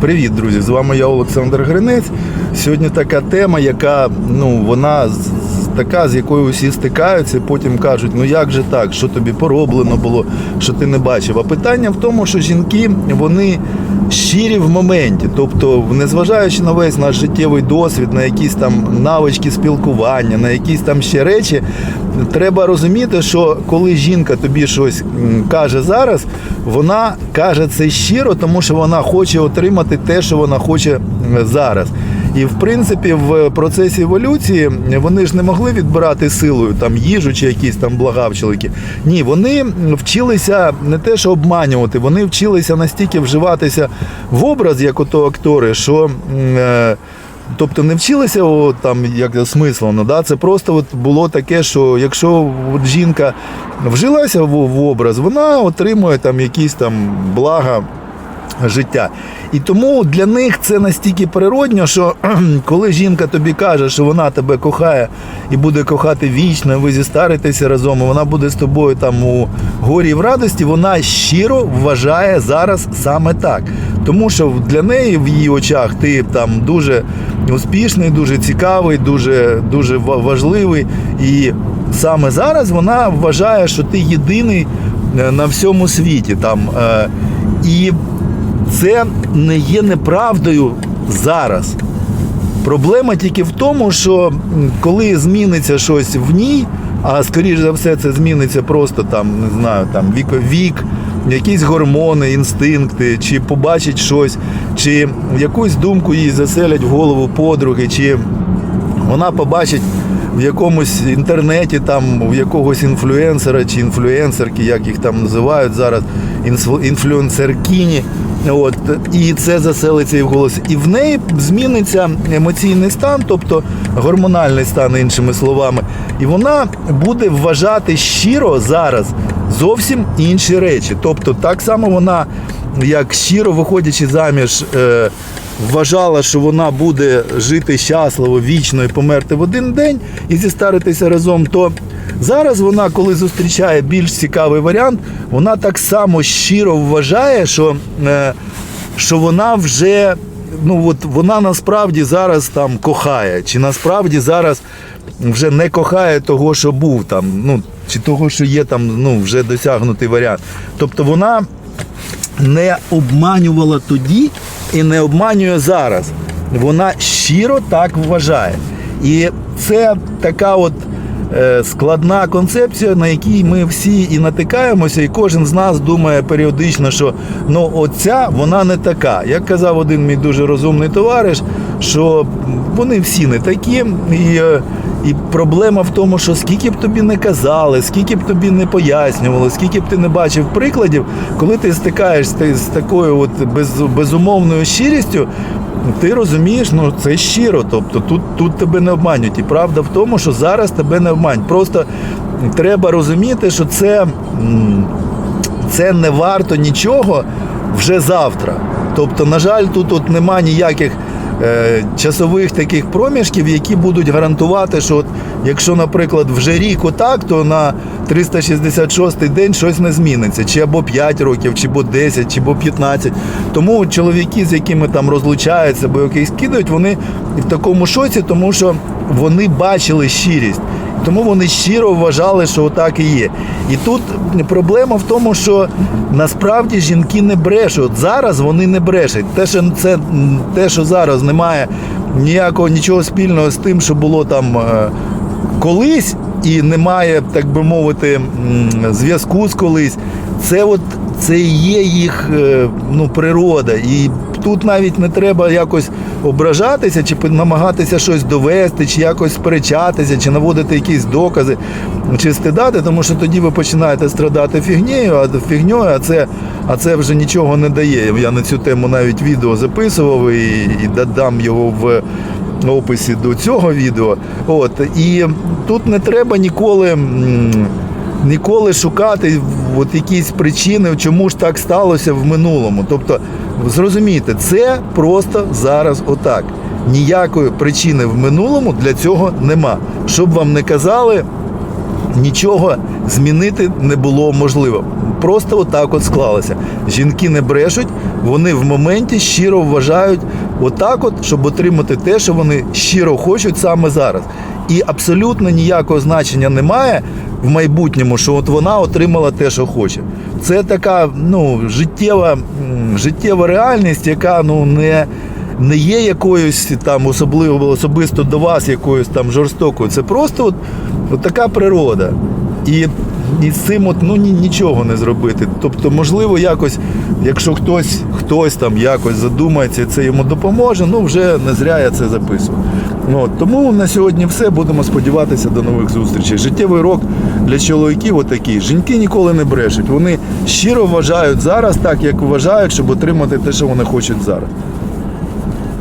Привіт, друзі! З вами я Олександр Гринець. Сьогодні така тема, яка ну вона така, з якою усі стикаються, і потім кажуть, ну як же так, що тобі пороблено було, що ти не бачив. А питання в тому, що жінки вони щирі в моменті, тобто, незважаючи на весь наш життєвий досвід, на якісь там навички спілкування, на якісь там ще речі, треба розуміти, що коли жінка тобі щось каже зараз, вона каже це щиро, тому що вона хоче отримати те, що вона хоче зараз. І в принципі, в процесі еволюції вони ж не могли відбирати силою там їжу чи якісь там благавчелики. Ні, вони вчилися не те, що обманювати, вони вчилися настільки вживатися в образ, як ото актори, що. е, Тобто не вчилися о, там як смислено, да? це просто от було таке, що якщо от жінка вжилася в, в образ, вона отримує там якісь там блага життя. І тому для них це настільки природньо, що коли жінка тобі каже, що вона тебе кохає і буде кохати вічно, ви зістаритеся разом, і вона буде з тобою там у горі і в радості, вона щиро вважає зараз саме так. Тому що для неї в її очах ти там дуже успішний, дуже цікавий, дуже, дуже важливий. І саме зараз вона вважає, що ти єдиний е, на всьому світі. Там, е, і це не є неправдою зараз. Проблема тільки в тому, що коли зміниться щось в ній, а скоріш за все це зміниться просто там, не знаю, там вік, вік, якісь гормони, інстинкти, чи побачить щось, чи якусь думку їй заселять в голову подруги, чи вона побачить в якомусь інтернеті, там, в якогось інфлюенсера чи інфлюенсерки, як їх там називають зараз, інфлю- інфлюенсеркіні. От, і це заселиться і в голосі. І в неї зміниться емоційний стан, тобто гормональний стан, іншими словами. І вона буде вважати щиро зараз зовсім інші речі. Тобто, так само вона, як щиро виходячи заміж, е, вважала, що вона буде жити щасливо, вічно і померти в один день і зістаритися разом, то зараз вона, коли зустрічає більш цікавий варіант, вона так само щиро вважає, що, е, що вона вже. Ну от вона насправді зараз там кохає, чи насправді зараз вже не кохає того, що був там, ну чи того, що є там, ну вже досягнутий варіант. Тобто вона не обманювала тоді і не обманює зараз. Вона щиро так вважає. І це така от е, складна концепція, на якій ми всі і натикаємося, і кожен з нас думає періодично, що ну оця вона не така. Як казав один мій дуже розумний товариш, що вони всі не такі. І, е, і проблема в тому, що скільки б тобі не казали, скільки б тобі не пояснювали, скільки б ти не бачив прикладів, коли ти стикаєшся з такою от без, безумовною щирістю, ти розумієш, ну це щиро. Тобто тут, тут тебе не обманюють. І правда в тому, що зараз тебе не обманюють. Просто треба розуміти, що це, це не варто нічого вже завтра. Тобто, на жаль, тут от нема ніяких часових таких проміжків, які будуть гарантувати, що от, якщо, наприклад, вже рік отак, то на 366 день щось не зміниться. Чи або 5 років, чи або 10, чи або 15. Тому чоловіки, з якими там розлучаються, або яких кидають, вони в такому шоці, тому що вони бачили щирість. Тому вони щиро вважали, що отак і є. І тут проблема в тому, що насправді жінки не брешуть. Зараз вони не брешуть. Те, що це те, що зараз немає ніякого нічого спільного з тим, що було там е, колись, і немає, так би мовити, зв'язку з колись. Це от це і є їх е, ну, природа. І тут навіть не треба якось ображатися, чи намагатися щось довести, чи якось сперечатися, чи наводити якісь докази, чи стидати, тому що тоді ви починаєте страдати фігнею, а фігньою, а це, а це вже нічого не дає. Я на цю тему навіть відео записував і, і додам його в описі до цього відео. От і тут не треба ніколи. Ніколи шукати от якісь причини, чому ж так сталося в минулому. Тобто, зрозумійте, це просто зараз отак. Ніякої причини в минулому для цього нема. Щоб вам не казали, нічого змінити не було можливо. Просто отак от склалося. Жінки не брешуть, вони в моменті щиро вважають отак, от, щоб отримати те, що вони щиро хочуть саме зараз. І абсолютно ніякого значення немає в майбутньому, що от вона отримала те, що хоче. Це така ну, життєва, життєва реальність, яка ну, не, не є якоюсь там особливо особисто до вас, якоюсь там жорстокою. Це просто от, от така природа. І, і з цим от, ну, ні, нічого не зробити. Тобто, можливо, якось, якщо хтось, хтось там якось задумається, це йому допоможе, ну вже не зря я це записував. От, тому на сьогодні все. Будемо сподіватися до нових зустрічей. Життєвий рок для чоловіків отакий. Жінки ніколи не брешуть. Вони щиро вважають зараз так, як вважають, щоб отримати те, що вони хочуть зараз.